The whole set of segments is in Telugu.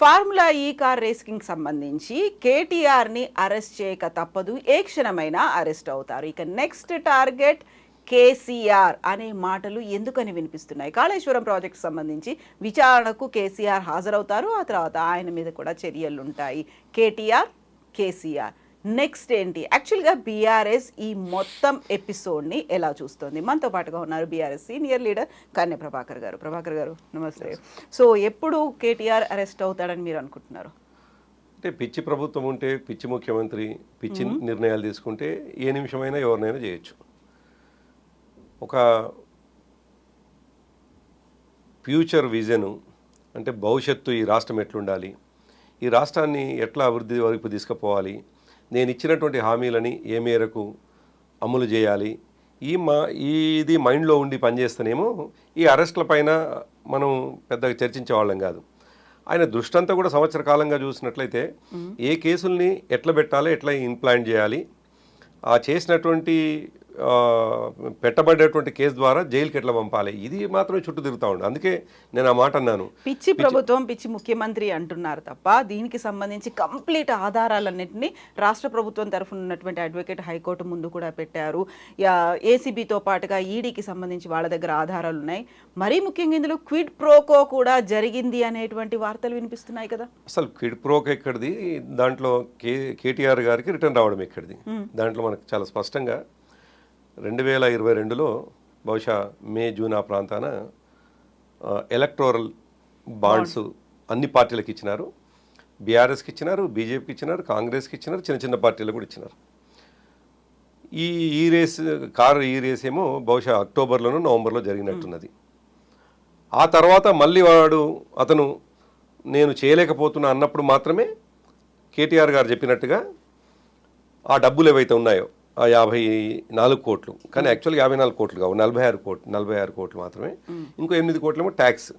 ఫార్ములా ఈ కార్ రేసింగ్ సంబంధించి కేటీఆర్ని అరెస్ట్ చేయక తప్పదు. ఏ క్షణమైనా అరెస్ట్ అవుతారు. ఇక నెక్స్ట్ టార్గెట్ కేసీఆర్ అనే మాటలు ఎందుకని వినిపిస్తున్నాయి? కాళేశ్వరం ప్రాజెక్ట్ సంబంధించి విచారణకు కేసీఆర్ హాజరవుతారు. ఆ తర్వాత ఆయన మీద కూడా చర్యలు ఉంటాయి కేటీఆర్ కేసీఆర్. నెక్స్ట్ ఏంటి? యాక్చువల్గా బీఆర్ఎస్ ఈ మొత్తం ఎపిసోడ్ని ఎలా చూస్తుంది? మనతో పాటుగా ఉన్నారు BRS senior leader Kanya Prabhakar garu. Prabhakar garu నమస్తే. సో ఎప్పుడు కేటీఆర్ అరెస్ట్ అవుతాడని మీరు అనుకుంటున్నారు? అంటే పిచ్చి ప్రభుత్వం ఉంటే పిచ్చి ముఖ్యమంత్రి పిచ్చి నిర్ణయాలు తీసుకుంటే ఏ నిమిషమైనా ఎవరినైనా చేయొచ్చు. ఒక ఫ్యూచర్ విజను అంటే భవిష్యత్తు ఈ రాష్ట్రం ఎట్లుండాలి? ఈ రాష్ట్రాన్ని ఎట్లా అభివృద్ధి వైపు తీసుకుపోవాలి? నేను ఇచ్చినటువంటి హామీలని ఏ మేరకు అమలు చేయాలి? ఈ మా ఇది మైండ్లో ఉండి పనిచేస్తేనేమో ఈ అరెస్ట్ల పైన మనం పెద్దగా చర్చించే వాళ్ళం కాదు. ఆయన దృష్టి అంతా కూడా సంవత్సర కాలంగా చూసినట్లయితే ఏ కేసుల్ని ఎట్లా పెట్టాలి ఎట్లా ఇంప్లాంట్ చేయాలి? ఆ చేసినటువంటి పెట్టబడేటువంటి కేసు ద్వారా జైలుకి ఎట్లా పంపాలి? ఇది మాత్రమే చుట్టూ తిరుగుతూ ఉండు. అందుకే నేను ఆ మాట అన్నాను. పిచ్చి ప్రభుత్వం పిచ్చి ముఖ్యమంత్రి అంటున్నారు తప్ప దీనికి సంబంధించి కంప్లీట్ ఆధారాలన్నింటినీ రాష్ట్ర ప్రభుత్వం తరఫున ఉన్నటువంటి అడ్వకేట్ హైకోర్టు ముందు కూడా పెట్టారు. ఏసీబీతో పాటుగా ఈడీకి సంబంధించి వాళ్ళ దగ్గర ఆధారాలు ఉన్నాయి మరీ ముఖ్యంగా ఇందులో క్విడ్ ప్రోకో కూడా జరిగింది అనేటువంటి వార్తలు వినిపిస్తున్నాయి కదా. అసలు క్విడ్ ప్రోక్ ఎక్కడిది? దాంట్లో కే కేటీఆర్ గారికి రిటర్న్ రావడం ఎక్కడిది? దాంట్లో మనకు చాలా స్పష్టంగా రెండు వేల ఇరవై రెండులో బహుశా మే జూన్ ఆ ప్రాంతాన ఎలక్టోరల్ బాండ్స్ అన్ని పార్టీలకు ఇచ్చినారు. బీఆర్ఎస్కి ఇచ్చినారు బీజేపీకి ఇచ్చినారు కాంగ్రెస్కి ఇచ్చినారు చిన్న చిన్న పార్టీలకు కూడా ఇచ్చినారు. ఈ ఈ రేస్ కారు ఈ రేస్ ఏమో బహుశా అక్టోబర్లోనో నవంబర్లో జరిగినట్టున్నది. ఆ తర్వాత మళ్ళీ వాడు అతను నేను చేయలేకపోతున్నా అన్నప్పుడు మాత్రమే కేటీఆర్ గారు చెప్పినట్టుగా ఆ డబ్బులు ఏవైతే ఉన్నాయో యాభై నాలుగు కోట్లు. కానీ యాక్చువల్గా యాభై నాలుగు కోట్లు కావు. నలభై ఆరు కోట్లు నలభై ఆరు కోట్లు మాత్రమే. ఇంకో ఎనిమిది కోట్లేమో ట్యాక్స్.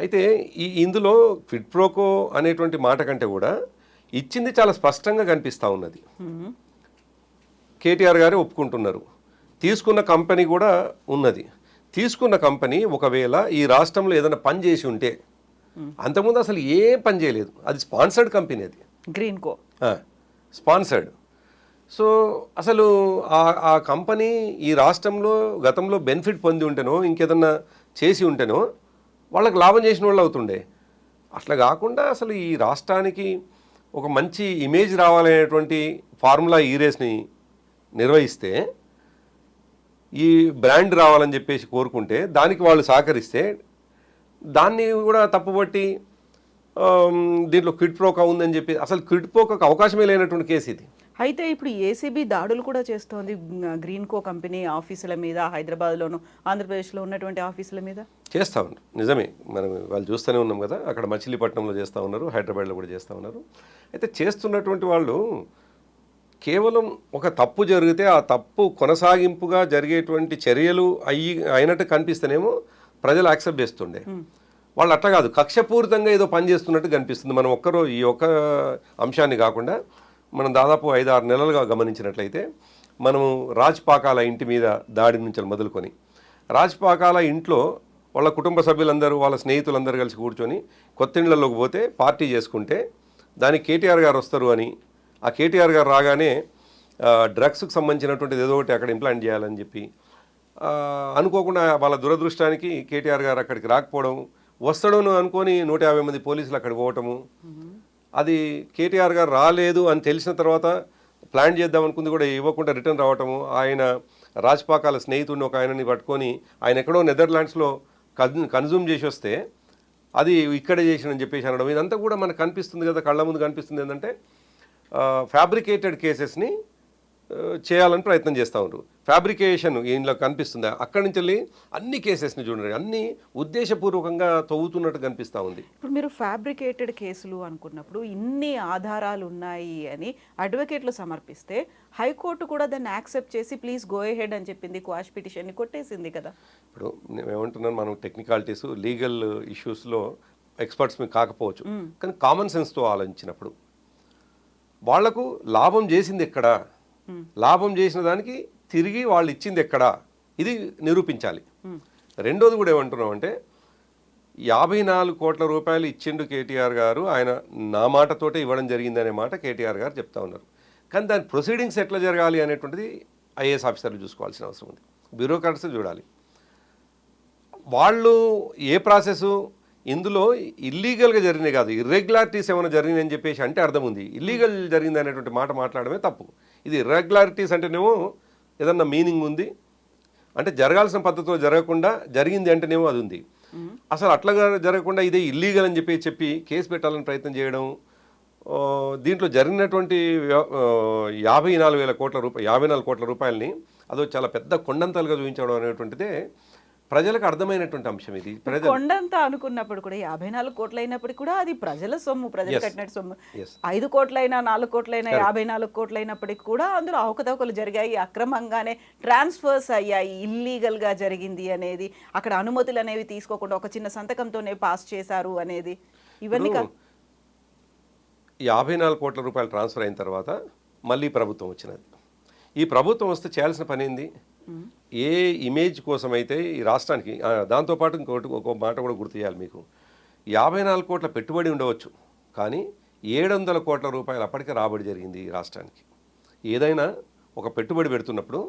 అయితే ఈ ఇందులో క్విడ్ ప్రోకో అనేటువంటి మాట కంటే కూడా ఇచ్చింది చాలా స్పష్టంగా కనిపిస్తూ ఉన్నది. కేటీఆర్ గారే ఒప్పుకుంటున్నారు. తీసుకున్న కంపెనీ కూడా ఉన్నది. తీసుకున్న కంపెనీ ఒకవేళ ఈ రాష్ట్రంలో ఏదైనా పని చేసి ఉంటే అంతకుముందు అసలు ఏం పని చేయలేదు. అది స్పాన్సర్డ్ కంపెనీ అది. గ్రీన్ కో. స్పాన్సర్డ్. సో అసలు ఆ ఆ కంపెనీ ఈ రాష్ట్రంలో గతంలో బెనిఫిట్ పొంది ఉంటేనో ఇంకేదన్నా చేసి ఉంటేనో వాళ్ళకి లాభం చేసిన వాళ్ళు అవుతుండే. అట్లా కాకుండా అసలు ఈ రాష్ట్రానికి ఒక మంచి ఇమేజ్ రావాలనేటువంటి ఫార్ములా ఈ రేస్ని నిర్వహిస్తే ఈ బ్రాండ్ రావాలని చెప్పేసి కోరుకుంటే దానికి వాళ్ళు సహకరిస్తే దాన్ని కూడా తప్పుబట్టి దీంట్లో క్విడ్ ప్రోకా ఉందని చెప్పి అసలు క్విడ్ ప్రోకాకు అవకాశమే లేనటువంటి కేసు ఇది. అయితే ఇప్పుడు ఏసీబీ దాడులు కూడా చేస్తోంది గ్రీన్ కో కంపెనీ ఆఫీసుల మీద హైదరాబాద్లోను ఆంధ్రప్రదేశ్లో ఉన్నటువంటి ఆఫీసుల మీద? చేస్తూ ఉన్నారు నిజమే. మనం వాళ్ళు చూస్తూనే ఉన్నాం కదా అక్కడ మచిలీపట్నంలో చేస్తూ ఉన్నారు హైదరాబాద్లో కూడా చేస్తూ ఉన్నారు. అయితే చేస్తున్నటువంటి వాళ్ళు కేవలం ఒక తప్పు జరిగితే ఆ తప్పు కొనసాగింపుగా జరిగేటువంటి చర్యలు అయ్యి అయినట్టు కనిపిస్తేనేమో ప్రజలు యాక్సెప్ట్ చేస్తుండే. వాళ్ళు అట్లా కాదు. కక్షపూరితంగా ఏదో పని చేస్తున్నట్టు కనిపిస్తుంది. మనం ఒక్కరో ఈ ఒక్క అంశాన్ని కాకుండా మనం దాదాపు ఐదు ఆరు నెలలుగా గమనించినట్లయితే మనము రాజ్పాకాల ఇంటి మీద దాడి నుంచి మొదలుకొని రాజ్పాకాల ఇంట్లో వాళ్ళ కుటుంబ సభ్యులందరూ వాళ్ళ స్నేహితులందరూ కలిసి కూర్చొని కొత్త ఇళ్ళలోకి పోతే పార్టీ చేసుకుంటే దానికి కేటీఆర్ గారు వస్తారు అని ఆ కేటీఆర్ గారు రాగానే డ్రగ్స్కు డ్రగ్స్కి సంబంధించినటువంటిది ఏదో ఒకటి అక్కడ ఇంప్లాంట్ చేయాలని చెప్పి అనుకోకుండా వాళ్ళ దురదృష్టానికి కేటీఆర్ గారు అక్కడికి రాకపోవడం వస్తాడను అనుకొని నూట యాభై మంది పోలీసులు అక్కడికి పోవటము అది కేటీఆర్ గారు రాలేదు అని తెలిసిన తర్వాత ప్లాన్ చేద్దాం అనుకుంది కూడా ఇవ్వకుండా రిటర్న్ రావటము ఆయన రాజ్పాకాల స్నేహితుడిని ఒక ఆయనని పట్టుకొని ఆయన ఎక్కడో నెదర్లాండ్స్లో కన్ కన్జ్యూమ్ చేసి వస్తే అది ఇక్కడే చేసినని చెప్పేసి అనడం. ఇదంతా కూడా మనకు కనిపిస్తుంది కదా కళ్ళ ముందు కనిపిస్తుంది ఏంటంటే ఫ్యాబ్రికేటెడ్ కేసెస్ని చేయాలని ప్రయత్నం చేస్తూ ఉంటారు ఫ్యాబ్రికేషన్ ఈయనలో కనిపిస్తుంది. అక్కడి నుంచి వెళ్ళి అన్ని కేసెస్ని చూడండి. అన్ని ఉద్దేశపూర్వకంగా తవ్వుతున్నట్టు కనిపిస్తూ ఉంది. ఇప్పుడు మీరు ఫ్యాబ్రికేటెడ్ కేసులు అనుకున్నప్పుడు ఇన్ని ఆధారాలు ఉన్నాయి అని అడ్వకేట్లు సమర్పిస్తే హైకోర్టు కూడా దాన్ని యాక్సెప్ట్ చేసి ప్లీజ్ గో హెడ్ అని చెప్పింది క్వాష్ పిటిషన్ని కొట్టేసింది కదా. ఇప్పుడు నేను ఏమంటున్నాను మనం టెక్నికాలిటీస్ లీగల్ ఇష్యూస్లో ఎక్స్పర్ట్స్ మీకు కాకపోవచ్చు. కానీ కామన్ సెన్స్తో ఆలోచించినప్పుడు వాళ్ళకు లాభం చేసింది ఎక్కడ? లాభం చేసిన దానికి తిరిగి వాళ్ళు ఇచ్చింది ఎక్కడ? ఇది నిరూపించాలి. రెండోది కూడా ఏమంటున్నాం అంటే యాభై నాలుగు కోట్ల రూపాయలు ఇచ్చిండు కేటీఆర్ గారు ఆయన నా మాటతోటే ఇవ్వడం జరిగిందనే మాట కేటీఆర్ గారు చెప్తా ఉన్నారు. కానీ దాని ప్రొసీడింగ్స్ ఎట్లా జరగాలి అనేటువంటిది ఐఏఎస్ ఆఫీసర్లు చూసుకోవాల్సిన అవసరం ఉంది. బ్యూరోక్రాట్స్ చూడాలి. వాళ్ళు ఏ ప్రాసెస్? ఇందులో ఇల్లీగల్గా జరిగినాయి కాదు ఇర్రెగ్యులారిటీస్ ఏమైనా జరిగినాయని చెప్పేసి అంటే అర్థం ఉంది. ఇల్లీగల్ జరిగింది అనేటువంటి మాట మాట్లాడమే తప్పు. ఇది ఇర్రెగ్యులారిటీస్ అంటేనేమో ఏదన్నా మీనింగ్ ఉంది. అంటే జరగాల్సిన పద్ధతిలో జరగకుండా జరిగింది అంటేనేమో అది ఉంది. అసలు అట్లా జరగకుండా ఇదే ఇల్లీగల్ అని చెప్పి చెప్పి కేసు పెట్టాలని ప్రయత్నం చేయడం దీంట్లో జరిగినటువంటి యాభై నాలుగు వేల కోట్ల రూపాయలు యాభై నాలుగు కోట్ల రూపాయలని అదో చాలా పెద్ద కొండంతలుగా చూపించడం అనేటువంటిదే ప్రజలకు అర్థమైనటువంటి అంశం ఇది. కొండంతా అనుకున్నప్పుడు కూడా యాభై నాలుగు కోట్లు అయినప్పటికీ కూడా అది ప్రజల సొమ్ము ప్రజలు. కట్టినట్టు సొమ్ము. ఐదు కోట్లైనా నాలుగు కోట్లైనా యాభై నాలుగు కోట్లు అయినప్పటికీ కూడా అందులో అవకతవకలు జరిగాయి. అక్రమంగానే ట్రాన్స్ఫర్స్ అయ్యాయి ఇల్లీగల్గా జరిగింది అనేది అక్కడ అనుమతులు అనేవి తీసుకోకుండా ఒక చిన్న సంతకంతోనే పాస్ చేశారు అనేది. ఇవన్నీ యాభై నాలుగు కోట్ల రూపాయలు ట్రాన్స్ఫర్ అయిన తర్వాత మళ్ళీ ప్రభుత్వం వచ్చినది. ఈ ప్రభుత్వం వస్తే చేయాల్సిన పని ఏంది? ఏ ఇమేజ్ కోసం అయితే ఈ రాష్ట్రానికి దాంతోపాటు ఇంకోటి ఒక మాట కూడా గుర్తు చేయాలి మీకు. యాభై నాలుగు కోట్ల పెట్టుబడి ఉండవచ్చు కానీ ఏడు వందల కోట్ల రూపాయలు అప్పటికే రాబడి జరిగింది ఈ రాష్ట్రానికి. ఏదైనా ఒక పెట్టుబడి పెడుతున్నప్పుడు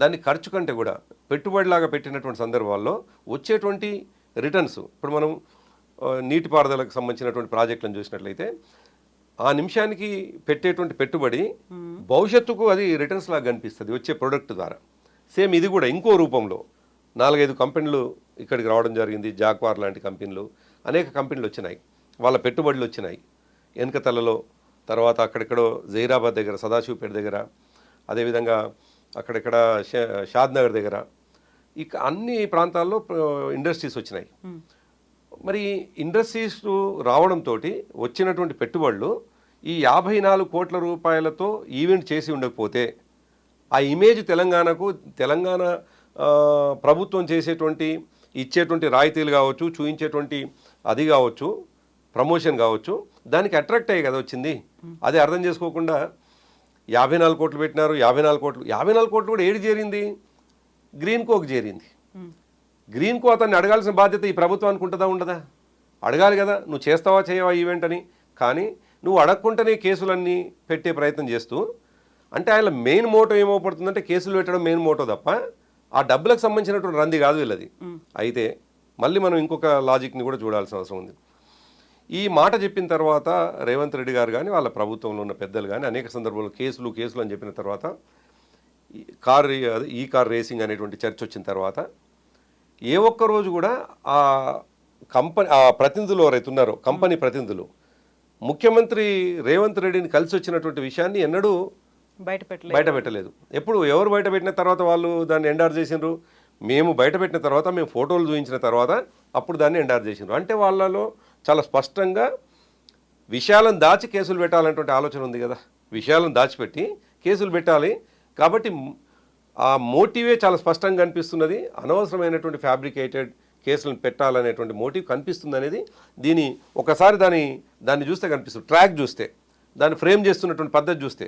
దాన్ని ఖర్చు కంటే కూడా పెట్టుబడిలాగా పెట్టినటువంటి సందర్భాల్లో వచ్చేటువంటి రిటర్న్స్ ఇప్పుడు మనం నీటిపారుదలకు సంబంధించినటువంటి ప్రాజెక్టులను చూసినట్లయితే ఆ నిమిషానికి పెట్టేటువంటి పెట్టుబడి భవిష్యత్తుకు అది రిటర్న్స్ లాగా కనిపిస్తుంది వచ్చే ప్రొడక్ట్ ద్వారా. సేమ్ ఇది కూడా ఇంకో రూపంలో. నాలుగైదు కంపెనీలు ఇక్కడికి రావడం జరిగింది జాక్వార్ లాంటి కంపెనీలు. అనేక కంపెనీలు వచ్చినాయి. వాళ్ళ పెట్టుబడులు వచ్చినాయి. వెనకతలలో తర్వాత అక్కడెక్కడో జైరాబాద్ దగ్గర సదాశివపేట దగ్గర అదేవిధంగా అక్కడెక్కడ షా- షాద్ నగర్ దగ్గర. ఇక అన్ని ప్రాంతాల్లో ఇండస్ట్రీస్ వచ్చినాయి. మరి ఇండస్ట్రీస్ రావడంతో వచ్చినటువంటి పెట్టుబడులు ఈ యాభై నాలుగు కోట్ల రూపాయలతో ఈవెంట్ చేసి ఉండకపోతే ఆ ఇమేజ్ తెలంగాణకు తెలంగాణ ప్రభుత్వం చేసేటువంటి ఇచ్చేటువంటి రాయితీలు కావచ్చు చూపించేటువంటి అది కావచ్చు ప్రమోషన్ కావచ్చు దానికి అట్రాక్ట్ అయ్యి కదా వచ్చింది. అది అర్థం చేసుకోకుండా యాభై నాలుగు కోట్లు పెట్టినారు యాభై నాలుగు కోట్లు యాభై నాలుగు కోట్లు కూడా ఏడు చేరింది. గ్రీన్ కోక్ చేరింది. గ్రీన్ కో అతన్ని అడగాల్సిన బాధ్యత ఈ ప్రభుత్వానికి ఉంటుందా ఉండదా? అడగాలి కదా నువ్వు చేస్తావా చేయవా ఈవెంట్ అని. కానీ నువ్వు అడగకుండానే కేసులన్నీ పెట్టే ప్రయత్నం చేస్తూ అంటే ఆయన మెయిన్ మోటో ఏమవుపడుతుందంటే కేసులు పెట్టడం మెయిన్ మోటో తప్ప ఆ డబ్బులకు సంబంధించినటువంటి రంది కాదు వీళ్ళది. అయితే మళ్ళీ మనం ఇంకొక లాజిక్ని కూడా చూడాల్సిన అవసరం ఉంది. ఈ మాట చెప్పిన తర్వాత రేవంత్ రెడ్డి గారు కానీ వాళ్ళ ప్రభుత్వంలో ఉన్న పెద్దలు కానీ అనేక సందర్భాల్లో కేసులు కేసులు అని చెప్పిన తర్వాత కార్ ఈ కార్ రేసింగ్ అనేటువంటి చర్చ వచ్చిన తర్వాత ఏ ఒక్క రోజు కూడా ఆ కంపెనీ ఆ ప్రతినిధులు ఎవరైతే ఉన్నారో కంపెనీ ప్రతినిధులు ముఖ్యమంత్రి రేవంత్ రెడ్డిని కలిసి వచ్చినటువంటి విషయాన్ని ఎన్నడూ బయట పెట్టలేదు. బయట పెట్టలేదు. ఎప్పుడు ఎవరు బయట పెట్టిన తర్వాత వాళ్ళు దాన్ని ఎండార్ చేసిండ్రు? మేము బయట పెట్టిన తర్వాత మేము ఫోటోలు చూపించిన తర్వాత అప్పుడు దాన్ని ఎండార్ చేసిండ్రు. అంటే వాళ్ళలో చాలా స్పష్టంగా విషయాలను దాచి కేసులు పెట్టాలనేటువంటి ఆలోచన ఉంది కదా. విషయాలను దాచిపెట్టి కేసులు పెట్టాలి. కాబట్టి ఆ మోటివే చాలా స్పష్టంగా కనిపిస్తున్నది అనవసరమైనటువంటి ఫ్యాబ్రికేటెడ్ కేసులను పెట్టాలనేటువంటి మోటివ్ కనిపిస్తుంది అనేది దీని ఒకసారి దాని దాన్ని చూస్తే కనిపిస్తుంది. ట్రాక్ చూస్తే దాన్ని ఫ్రేమ్ చేస్తున్నటువంటి పద్ధతి చూస్తే.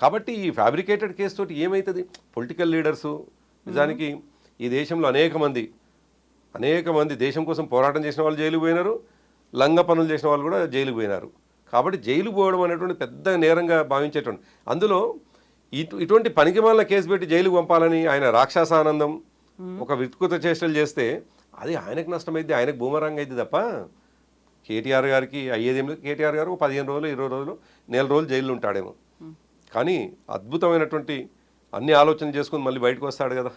కాబట్టి ఈ ఫ్యాబ్రికేటెడ్ కేసు తోటి ఏమవుతుంది పొలిటికల్ లీడర్సు నిజానికి ఈ దేశంలో అనేక మంది అనేక మంది దేశం కోసం పోరాటం చేసిన వాళ్ళు జైలుకు పోయినారు లంగ పనులు చేసిన వాళ్ళు కూడా జైలుకు పోయినారు. కాబట్టి జైలు పోవడం అనేటువంటి పెద్ద నేరంగా భావించేటువంటి అందులో ఇటు ఇటువంటి పనికిమాలిన కేసు పెట్టి జైలుకు పంపాలని ఆయన రాక్షసానందం ఒక వికృత చేష్టలు చేస్తే అది ఆయనకు నష్టమైంది ఆయనకు బూమరంగ్ అయింది తప్ప కేటీఆర్ గారికి అయ్యేదేం లేదు. కేటీఆర్ గారు పదిహేను రోజులు ఇరవై రోజులు నెల రోజులు జైల్లో ఉంటాడేమో. కానీ అద్భుతమైనటువంటి అన్ని ఆలోచనలు చేసుకుని మళ్ళీ బయటకు వస్తాడు కదా.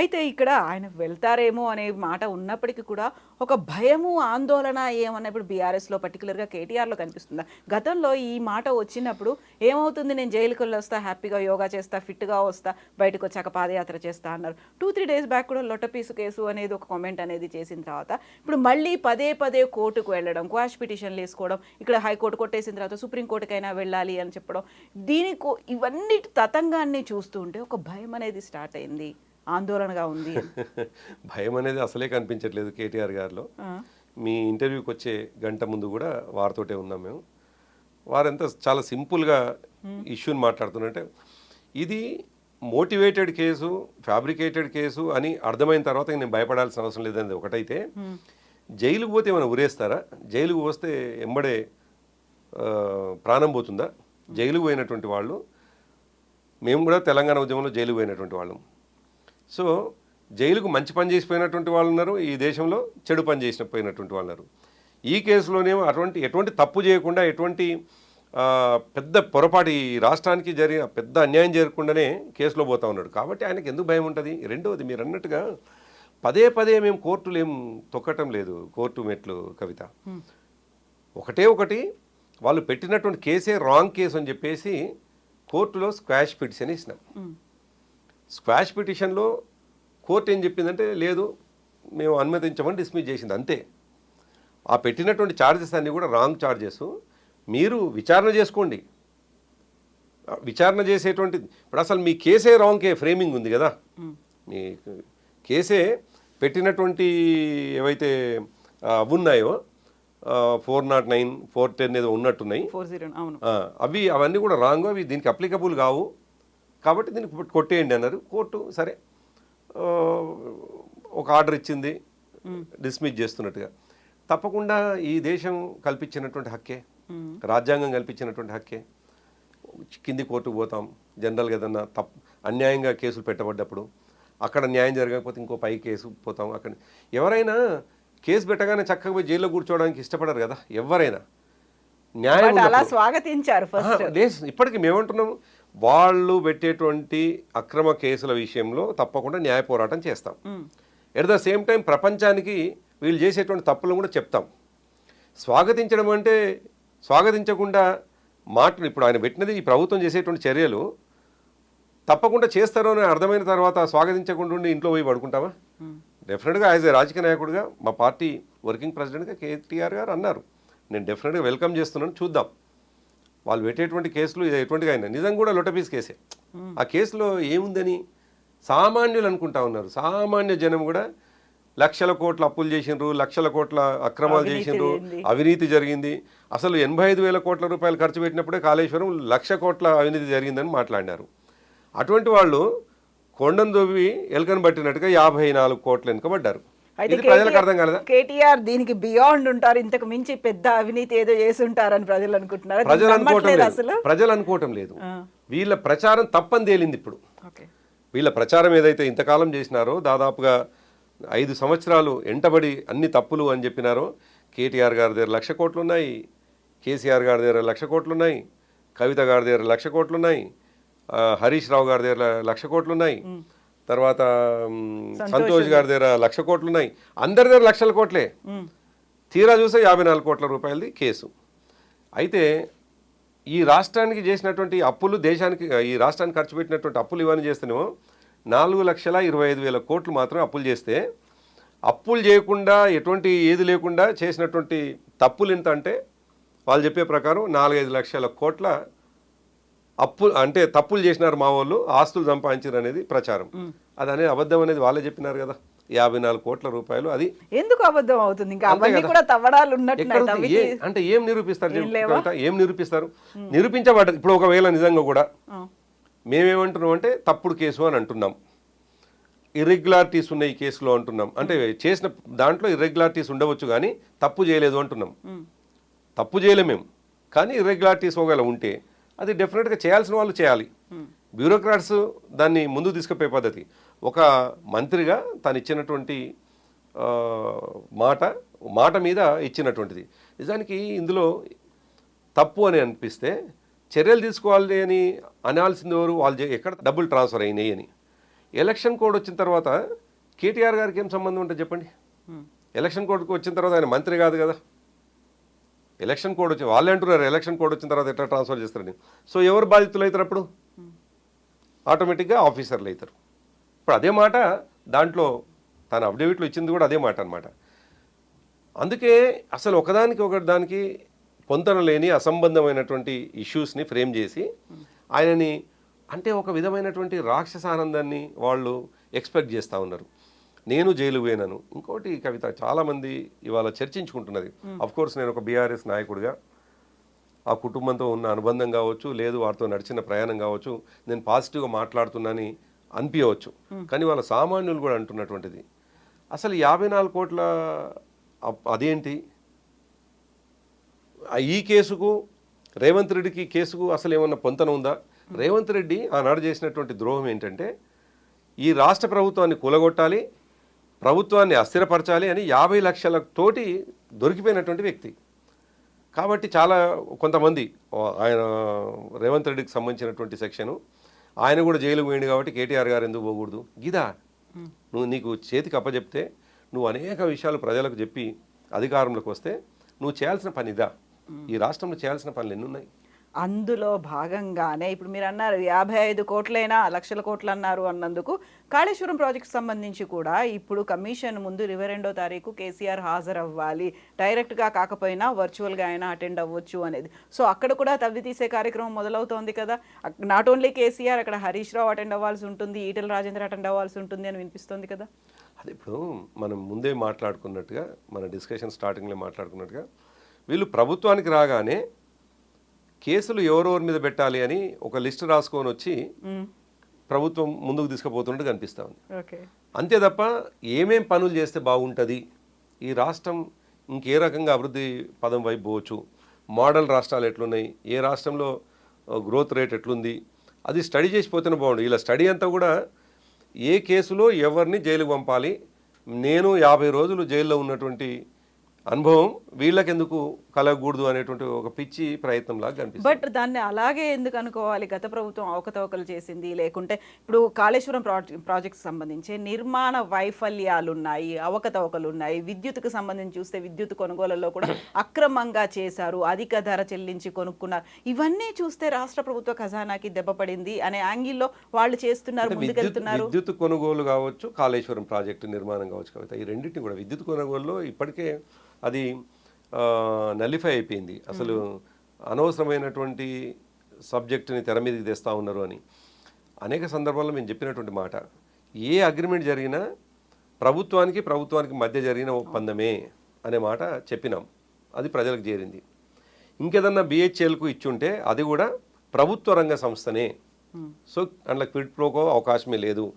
అయితే ఇక్కడ ఆయన వెళ్తారేమో అనే మాట ఉన్నప్పటికీ కూడా ఒక భయము ఆందోళన ఏమన్నా ఇప్పుడు బీఆర్ఎస్లో పర్టికులర్గా కేటీఆర్లో కనిపిస్తుందా? గతంలో ఈ మాట వచ్చినప్పుడు ఏమవుతుంది? నేను జైలుకి వస్తా హ్యాపీగా యోగా చేస్తా ఫిట్గా వస్తా బయటకు వచ్చాక పాదయాత్ర చేస్తా అన్నారు. టూ త్రీ డేస్ బ్యాక్ కూడా లొట్టపీసు కేసు అనేది ఒక కామెంట్ అనేది చేసిన తర్వాత ఇప్పుడు మళ్ళీ పదే పదే కోర్టుకు వెళ్ళడం క్వాష్ పిటిషన్లు వేసుకోవడం ఇక్కడ హైకోర్టు కొట్టేసిన తర్వాత సుప్రీంకోర్టుకైనా వెళ్ళాలి అని చెప్పడం దీనికి ఇవన్నీ తతంగాన్ని చూస్తుంటే ఒక భయం అనేది స్టార్ట్ అయింది. ఆందోళనగా ఉంది. భయం అనేది అసలే కనిపించట్లేదు కేటీఆర్ గారిలో. మీ ఇంటర్వ్యూకి వచ్చే గంట ముందు కూడా వారితోటే ఉన్నాం మేము. వారంతా చాలా సింపుల్గా ఇష్యూని మాట్లాడుతున్నారంటే ఇది మోటివేటెడ్ కేసు ఫ్యాబ్రికేటెడ్ కేసు అని అర్థమైన తర్వాత నేను భయపడాల్సిన అవసరం లేదనేది ఒకటైతే జైలుకు పోతే ఏమైనా ఉరేస్తారా? జైలుకు వస్తే ఎంబడే ప్రాణం పోతుందా? జైలుకు పోయినటువంటి వాళ్ళు మేము కూడా తెలంగాణ ఉద్యమంలో జైలుకు పోయినటువంటి వాళ్ళం. సో జైలుకు మంచి పని చేసిపోయినటువంటి వాళ్ళు ఉన్నారు ఈ దేశంలో చెడు పని చేసిన పోయినటువంటి వాళ్ళు ఉన్నారు. ఈ కేసులోనేమో అటువంటి ఎటువంటి తప్పు చేయకుండా ఎటువంటి పెద్ద పొరపాటు ఈ రాష్ట్రానికి జరిగిన పెద్ద అన్యాయం జరగకుండానే కేసులో పోతా ఉన్నాడు. కాబట్టి ఆయనకి ఎందుకు భయం ఉంటుంది? రెండవది మీరు అన్నట్టుగా పదే పదే మేము కోర్టులు ఏం తొక్కటం లేదు కోర్టు మెట్లు కవిత. ఒకటే ఒకటి వాళ్ళు పెట్టినటువంటి కేసే రాంగ్ కేసు అని చెప్పేసి కోర్టులో స్క్వాష్ పిటిషన్ ఇచ్చినాం. స్క్వాష్ పిటిషన్లో కోర్టు ఏం చెప్పిందంటే లేదు మేము అనుమతించమని డిస్మిస్ చేసింది అంతే. ఆ పెట్టినటువంటి ఛార్జెస్ అన్నీ కూడా రాంగ్ ఛార్జెస్ మీరు విచారణ చేసుకోండి. విచారణ చేసేటువంటి ఇప్పుడు అసలు మీ కేసే రాంగ్ కే ఫ్రేమింగ్ ఉంది కదా. మీ కేసే పెట్టినటువంటి ఏవైతే ఉన్నాయో four naught nine four ten ఏదో ఉన్నట్టున్నాయి. అవి అవన్నీ కూడా రాంగ్ అవి దీనికి అప్లికబుల్ కావు. కాబట్టి దీనికి కొట్టేయండి అన్నారు. కోర్టు సరే ఒక ఆర్డర్ ఇచ్చింది డిస్మిస్ చేస్తున్నట్టుగా. తప్పకుండా ఈ దేశం కల్పించినటువంటి హక్కే రాజ్యాంగం కల్పించినటువంటి హక్కే. కింది కోర్టుకు పోతాం. జనరల్గా ఏదన్నా తప్పు అన్యాయంగా కేసులు పెట్టబడ్డప్పుడు అక్కడ న్యాయం జరగకపోతే ఇంకో పై కేసు పోతాం. అక్కడ ఎవరైనా కేసు పెట్టగానే చక్కగా పోయి జైల్లో కూర్చోవడానికి ఇష్టపడరు కదా ఎవరైనా. న్యాయం అలా స్వాగతించారు ఇప్పటికి మేమంటున్నాం వాళ్ళు పెట్టేటువంటి అక్రమ కేసుల విషయంలో తప్పకుండా న్యాయ పోరాటం చేస్తాం. ఎట్ ద సేమ్ టైం ప్రపంచానికి వీళ్ళు చేసేటువంటి తప్పులను కూడా చెప్తాం. స్వాగతించడం అంటే స్వాగతించకుండా మాటలు ఇప్పుడు ఆయన పెట్టినది ఈ ప్రభుత్వం చేసేటువంటి చర్యలు తప్పకుండా చేస్తారు అని అర్థమైన తర్వాత స్వాగతించకుండా ఉండి ఇంట్లో పోయి పడుకుంటావా డెఫినెట్గా యాజ్ ఏ రాజకీయ నాయకుడిగా మా పార్టీ వర్కింగ్ ప్రెసిడెంట్గా కేటీఆర్ గారు అన్నారు. నేను డెఫినెట్గా వెల్కమ్ చేస్తున్నాను చూద్దాం. వాళ్ళు పెట్టేటువంటి కేసులు ఇది ఎటువంటిగా అయినా. నిజం కూడా లొటపీస్ కేసే. ఆ కేసులో ఏముందని సామాన్యులు అనుకుంటా ఉన్నారు. సామాన్య జనం కూడా లక్షల కోట్ల అప్పులు చేసిండ్రు లక్షల కోట్ల అక్రమాలు చేసిండ్రు జరిగింది. అవినీతి జరిగింది. అసలు ఎనభై ఐదు వేల కోట్ల రూపాయలు ఖర్చు పెట్టినప్పుడే కాళేశ్వరం లక్ష కోట్ల అవినీతి జరిగిందని మాట్లాడినారు. అటువంటి వాళ్ళు కొండను దొవ్వి ఎలుకను పట్టినట్టుగా యాభై నాలుగు కోట్ల వెనుకబడ్డారు. అయితే ఇది ప్రజలకు అర్థం కాలేదా? కేటీఆర్ దీనికి బియాండ్ ఉంటారు. ఇంతకు మించి పెద్ద అవినీతి ఏదో చేసి ఉంటారని ప్రజలు అనుకుంటున్నారు? ప్రజలు అనుకోవటం ప్రజలు అనుకోవటం లేదు. వీళ్ళ ప్రచారం తప్పని తేలింది ఇప్పుడు. వీళ్ళ ప్రచారం ఏదైతే ఇంతకాలం చేసినారో దాదాపుగా ఐదు సంవత్సరాలు ఎంటబడి అన్ని తప్పులు అని చెప్పినారో కేటీఆర్ గారి దగ్గర లక్ష కోట్లు ఉన్నాయి కేసీఆర్ గారి దగ్గర లక్ష కోట్లు ఉన్నాయి కవిత గారి దగ్గర లక్ష కోట్లు ఉన్నాయి ఆ, హరీష్ రావు గారి దగ్గర లక్ష కోట్లు ఉన్నాయి తర్వాత సంతోష్ గారి దగ్గర లక్ష కోట్లు ఉన్నాయి అందరి దగ్గర లక్షల కోట్లే. తీరా చూస్తే యాభై నాలుగు కోట్ల రూపాయలది కేసు. అయితే ఈ రాష్ట్రానికి చేసినటువంటి అప్పులు దేశానికి ఈ రాష్ట్రానికి ఖర్చు పెట్టినటువంటి అప్పులు ఇవన్నీ చేస్తేనేమో నాలుగు లక్షల ఇరవై ఐదు వేల కోట్లు మాత్రం అప్పులు చేస్తే అప్పులు చేయకుండా ఎటువంటి ఏది లేకుండా చేసినటువంటి తప్పులు ఎంత అంటే వాళ్ళు చెప్పే ప్రకారం నాలుగైదు లక్షల కోట్ల అప్పు అంటే తప్పులు చేసినారు మా వాళ్ళు ఆస్తులు సంపాదించారు అనేది ప్రచారం. అది అనేది అబద్ధం అనేది వాళ్ళే చెప్పినారు కదా. యాభై నాలుగు కోట్ల రూపాయలు అది. ఎందుకు అబద్ధం అవుతుంది? ఇంకా అవన్నీ. కూడా తవ్వడాలు ఉన్నట్టు అంటే ఏం నిరూపిస్తారు ఏం నిరూపిస్తారు? నిరూపించబడ్డది. ఇప్పుడు ఒకవేళ నిజంగా కూడా. మేమేమంటున్నాం అంటే తప్పుడు కేసు అని అంటున్నాం. ఇర్రెగ్యులారిటీస్ ఉన్నాయి ఈ కేసులో అంటున్నాం. అంటే చేసిన దాంట్లో ఇర్రెగ్యులారిటీస్ ఉండవచ్చు కానీ తప్పు చేయలేదు అంటున్నాం. తప్పు చేయలేం మేము. కానీ ఇర్రెగ్యులారిటీస్ ఒకవేళ ఉంటే అది డెఫినెట్గా చేయాల్సిన వాళ్ళు చేయాలి. బ్యూరోక్రాట్స్ దాన్ని ముందు తీసుకుపోయే పద్ధతి. ఒక మంత్రిగా తను ఇచ్చినటువంటి మాట మాట మీద ఇచ్చినటువంటిది. నిజానికి ఇందులో తప్పు అని అనిపిస్తే చర్యలు తీసుకోవాలి అని అనాల్సింది ఎవరు? వాళ్ళు ఎక్కడ డబ్బులు ట్రాన్స్ఫర్ అయినాయి అని. ఎలక్షన్ కోడ్ వచ్చిన తర్వాత కేటీఆర్ గారికి ఏం సంబంధం ఉంటుంది చెప్పండి? ఉమ్. ఎలక్షన్ కోడ్కి వచ్చిన తర్వాత ఆయన మంత్రి కాదు కదా. ఎలక్షన్ కోడ్ వచ్చి వాళ్ళే అంటున్నారు ఎలక్షన్ కోడ్ వచ్చిన తర్వాత ఎట్లా ట్రాన్స్ఫర్ చేస్తారని. సో ఎవరు బాధితులు అవుతారు అప్పుడు? ఆటోమేటిక్గా ఆఫీసర్లు అవుతారు. ఇప్పుడు అదే మాట దాంట్లో తన అఫిడవిట్లో ఇచ్చింది కూడా అదే మాట అనమాట అందుకే అసలు ఒకదానికి ఒకటి దానికి పొంతన లేని అసంబంధమైనటువంటి ఇష్యూస్ని ఫ్రేమ్ చేసి ఆయనని అంటే ఒక విధమైనటువంటి రాక్షస ఆనందాన్ని వాళ్ళు ఎక్స్పెక్ట్ చేస్తూ ఉన్నారు. నేను జైలు పోయినాను. ఇంకోటి కవిత చాలామంది ఇవాళ చర్చించుకుంటున్నది. కోర్స్ నేను ఒక బీఆర్ఎస్ నాయకుడిగా ఆ కుటుంబంతో ఉన్న అనుబంధం కావచ్చు లేదు వారితో నడిచిన ప్రయాణం కావచ్చు నేను పాజిటివ్గా మాట్లాడుతున్నానని అనిపించవచ్చు. కానీ వాళ్ళ సామాన్యులు కూడా అంటున్నటువంటిది. అసలు యాభై నాలుగు కోట్ల అదేంటి? ఈ కేసుకు రేవంత్ రెడ్డికి కేసుకు అసలు ఏమన్నా పొంతన ఉందా? రేవంత్ రెడ్డి ఆనాడు చేసినటువంటి ద్రోహం ఏంటంటే ఈ రాష్ట్ర ప్రభుత్వాన్ని కూలగొట్టాలి ప్రభుత్వాన్ని అస్థిరపరచాలి అని యాభై లక్షల తోటి దొరికిపోయినటువంటి వ్యక్తి. కాబట్టి చాలా కొంతమంది ఆయన రేవంత్ రెడ్డికి సంబంధించినటువంటి సెక్షను ఆయన కూడా జైలుకు పోయింది కాబట్టి కేటీఆర్ గారు ఎందుకు పోకూడదు? గిదా నువ్వు నీకు చేతికి అప్పచెప్తే నువ్వు అనేక విషయాలు ప్రజలకు చెప్పి అధికారంలోకి వస్తే నువ్వు చేయాల్సిన పని ఇదా? ఈ రాష్ట్రంలో చేయాల్సిన పనులు ఎన్ని ఉన్నాయి అందులో భాగంగానే ఇప్పుడు మీరు అన్నారు యాభై ఐదు కోట్లైనా లక్షల కోట్లు అన్నారు అన్నందుకు కాళేశ్వరం ప్రాజెక్ట్ సంబంధించి కూడా ఇప్పుడు కమిషన్ ముందు ఇరవై రెండో తారీఖు కేసీఆర్ హాజరవ్వాలి. డైరెక్ట్గా కాకపోయినా వర్చువల్గా అయినా అటెండ్ అవ్వచ్చు అనేది. సో అక్కడ కూడా తవ్వి తీసే కార్యక్రమం మొదలవుతోంది కదా. నాట్ ఓన్లీ కేసీఆర్ అక్కడ హరీష్ రావు అటెండ్ అవ్వాల్సి ఉంటుంది ఈటల రాజేంద్ర అటెండ్ అవ్వాల్సి ఉంటుంది అని వినిపిస్తోంది కదా. అది ఇప్పుడు మనం ముందే మాట్లాడుకున్నట్టుగా మన డిస్కషన్ స్టార్టింగ్లో మాట్లాడుకున్నట్టుగా వీళ్ళు ప్రభుత్వానికి రాగానే కేసులు ఎవరెవరి మీద పెట్టాలి అని ఒక లిస్ట్ రాసుకొని వచ్చి ప్రభుత్వం ముందుకు తీసుకుపోతున్నట్టు కనిపిస్తూ ఉంది. ఓకే. అంతే తప్ప ఏమేం పనులు చేస్తే బాగుంటుంది? ఈ రాష్ట్రం ఇంకే రకంగా అభివృద్ధి పదం వైపు పోవచ్చు. మోడల్ రాష్ట్రాలు ఎట్లున్నాయి? ఏ రాష్ట్రంలో గ్రోత్ రేట్ ఎట్లుంది? అది స్టడీ చేసిపోతేనే బాగుండు. ఇలా స్టడీ అంతా కూడా ఏ కేసులో ఎవరిని జైలుకు పంపాలి? నేను యాభై రోజులు జైల్లో ఉన్నటువంటి అనుభవం వీళ్ళకెందుకు కలగకూడదు అనేటువంటి ఒక పిచ్చి ప్రయత్నంలాగా కనిపిస్తుంది. బట్ దాన్ని అలాగే ఎందుకు అనుకోవాలి? గత ప్రభుత్వం అవకతవకలు చేసింది. లేకుంటే ఇప్పుడు కాళేశ్వరం ప్రాజెక్ట్ ప్రాజెక్ట్ సంబంధించి నిర్మాణ వైఫల్యాలు ఉన్నాయి అవకతవకలు ఉన్నాయి విద్యుత్కు సంబంధించి చూస్తే విద్యుత్ కొనుగోలులో కూడా అక్రమంగా చేశారు. అధిక ధర చెల్లించి కొనుక్కున్నారు. ఇవన్నీ చూస్తే రాష్ట్ర ప్రభుత్వ ఖజానాకి దెబ్బపడింది అనే యాంగిల్లో వాళ్ళు చేస్తున్నారు ముందుకెళ్తున్నారు. విద్యుత్ కొనుగోలు కావచ్చు కాళేశ్వరం ప్రాజెక్టు నిర్మాణం కావచ్చు కవిత ఈ రెండింటిని కూడా విద్యుత్ కొనుగోలులో ఇప్పటికే అది నలిఫై అయిపోయింది. అసలు అనవసరమైనటువంటి సబ్జెక్టుని తెర మీదకి తెస్తా ఉన్నారు అని. అనేక సందర్భాల్లో మేము చెప్పినటువంటి మాట. ఏ అగ్రిమెంట్ జరిగినా ప్రభుత్వానికి ప్రభుత్వానికి మధ్య జరిగిన ఒప్పందమే అనే మాట చెప్పినాం. అది ప్రజలకు చేరింది. ఇంకేదన్నా బిహెచ్ఎల్కు ఇచ్చుంటే అది కూడా ప్రభుత్వ రంగ సంస్థనే. సో అందులో క్విడ్ ప్రోకో అవకాశమే లేదు.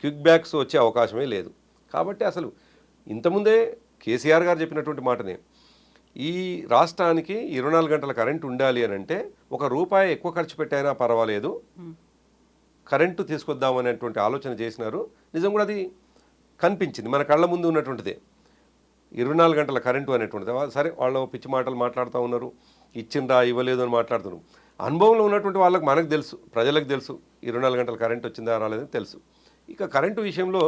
క్విక్ బ్యాక్స్ వచ్చే అవకాశమే లేదు. కాబట్టి అసలు ఇంతకుముందే కేసీఆర్ గారు చెప్పినటువంటి మాటనే. ఈ రాష్ట్రానికి ఇరవై నాలుగు గంటల కరెంట్ ఉండాలి అని అంటే ఒక రూపాయి ఎక్కువ ఖర్చు పెట్టైనా పర్వాలేదు. కరెంటు తీసుకొద్దాం అనేటువంటి ఆలోచన చేసినారు. నిజం కూడా అది కనిపించింది. మన కళ్ళ ముందు ఉన్నటువంటిదే. ఇరవై నాలుగు గంటల కరెంటు అనేటువంటిది. సరే వాళ్ళు పిచ్చి మాటలు మాట్లాడుతూ ఉన్నారు. ఇచ్చిండ్రా ఇవ్వలేదు అని మాట్లాడుతున్నారు. అనుభవంలో ఉన్నటువంటి వాళ్ళకి మనకు తెలుసు ప్రజలకు తెలుసు. ఇరవై నాలుగు గంటల కరెంట్ వచ్చిందా రాలేదని తెలుసు. ఇక కరెంటు విషయంలో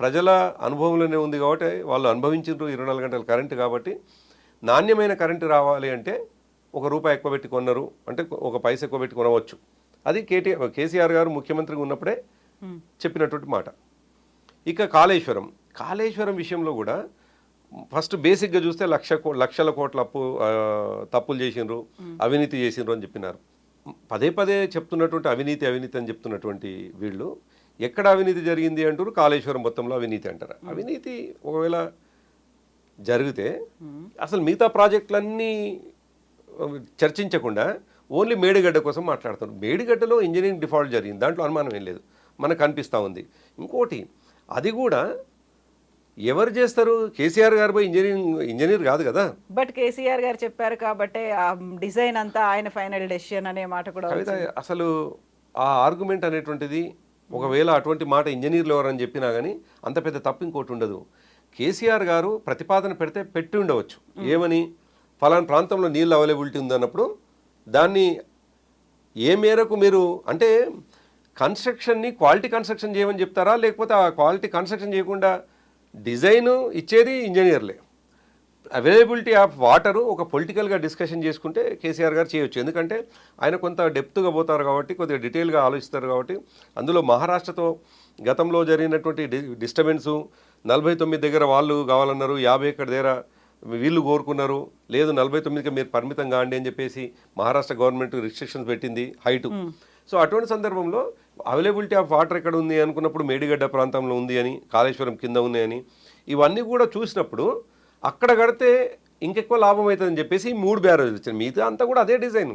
ప్రజల అనుభవంలోనే ఉంది కాబట్టి వాళ్ళు అనుభవించారు ఇరవై నాలుగు గంటల కరెంటు కాబట్టి నాణ్యమైన కరెంటు రావాలి అంటే ఒక రూపాయి ఎక్కువ పెట్టి కొన్నారు అంటే ఒక పైస ఎక్కువ పెట్టి కొనవచ్చు. అది కేటీ కేసీఆర్ గారు ముఖ్యమంత్రిగా ఉన్నప్పుడే చెప్పినటువంటి మాట. ఇక కాళేశ్వరం కాళేశ్వరం విషయంలో కూడా ఫస్ట్ బేసిక్గా చూస్తే లక్ష కో లక్షల కోట్ల అప్పు తప్పులు చేసిండ్రు అవినీతి చేసిండ్రు అని చెప్పినారు. పదే పదే చెప్తున్నటువంటి అవినీతి అవినీతి అని చెప్తున్నటువంటి వీళ్ళు ఎక్కడ అవినీతి జరిగింది అంటారు? కాళేశ్వరం మొత్తంలో అవినీతి అంటారు. అవినీతి ఒకవేళ జరిగితే అసలు మిగతా ప్రాజెక్టులన్నీ చర్చించకుండా ఓన్లీ మేడిగడ్డ కోసం మాట్లాడుతారు మేడిగడ్డలో ఇంజనీరింగ్ డిఫాల్ట్ జరిగింది. దాంట్లో అనుమానం ఏం లేదు. మనకు అనిపిస్తూ ఉంది. ఇంకోటి అది కూడా ఎవరు చేస్తారు? కేసీఆర్ గారు పోయి ఇంజనీరింగ్ ఇంజనీర్ కాదు కదా? బట్ కేసీఆర్ గారు చెప్పారు కాబట్టి ఆ డిజైన్ అంతా ఆయన ఫైనల్ డెసిషన్ అనే మాట కూడా అసలు ఆ ఆర్గ్యుమెంట్ అనేటువంటిది ఒకవేళ అటువంటి మాట ఇంజనీర్లు ఎవరని చెప్పినా కానీ అంత పెద్ద తప్పు ఇంకోటి ఉండదు. కేసీఆర్ గారు ప్రతిపాదన పెడితే పెట్టి ఉండవచ్చు. ఏమని? ఫలానా ప్రాంతంలో నీళ్ళు అవైలబిలిటీ ఉందన్నప్పుడు దాన్ని ఏ మేరకు మీరు అంటే కన్స్ట్రక్షన్ని క్వాలిటీ కన్స్ట్రక్షన్ చేయమని చెప్తారా? లేకపోతే ఆ క్వాలిటీ కన్స్ట్రక్షన్ చేయకుండా డిజైన్ ఇచ్చేది ఇంజనీర్లే. అవైలబిలిటీ ఆఫ్ వాటర్ ఒక పొలిటికల్గా డిస్కషన్ చేసుకుంటే కేసీఆర్ గారు చేయొచ్చు. ఎందుకంటే ఆయన కొంత డెప్త్గా పోతారు కాబట్టి కొద్దిగా డీటెయిల్గా ఆలోచిస్తారు కాబట్టి అందులో మహారాష్ట్రతో గతంలో జరిగినటువంటి డిస్టర్బెన్సు నలభై తొమ్మిది దగ్గర వాళ్ళు కావాలన్నారు యాభై ఎక్కడ దగ్గర వీళ్ళు కోరుకున్నారు లేదు నలభై తొమ్మిదికి మీరు పరిమితం కాండి అని చెప్పేసి మహారాష్ట్ర గవర్నమెంట్ రిస్ట్రిక్షన్స్ పెట్టింది హైటు. సో అటువంటి సందర్భంలో అవైలబిలిటీ ఆఫ్ వాటర్ ఎక్కడ ఉంది అనుకున్నప్పుడు మేడిగడ్డ ప్రాంతంలో ఉంది అని కాళేశ్వరం కింద ఉంది అని ఇవన్నీ కూడా చూసినప్పుడు అక్కడ కడితే ఇంకెక్కువ లాభం అవుతుందని చెప్పేసి మూడు బ్యారేజ్ వచ్చింది మిగతా అంతా కూడా అదే డిజైన్.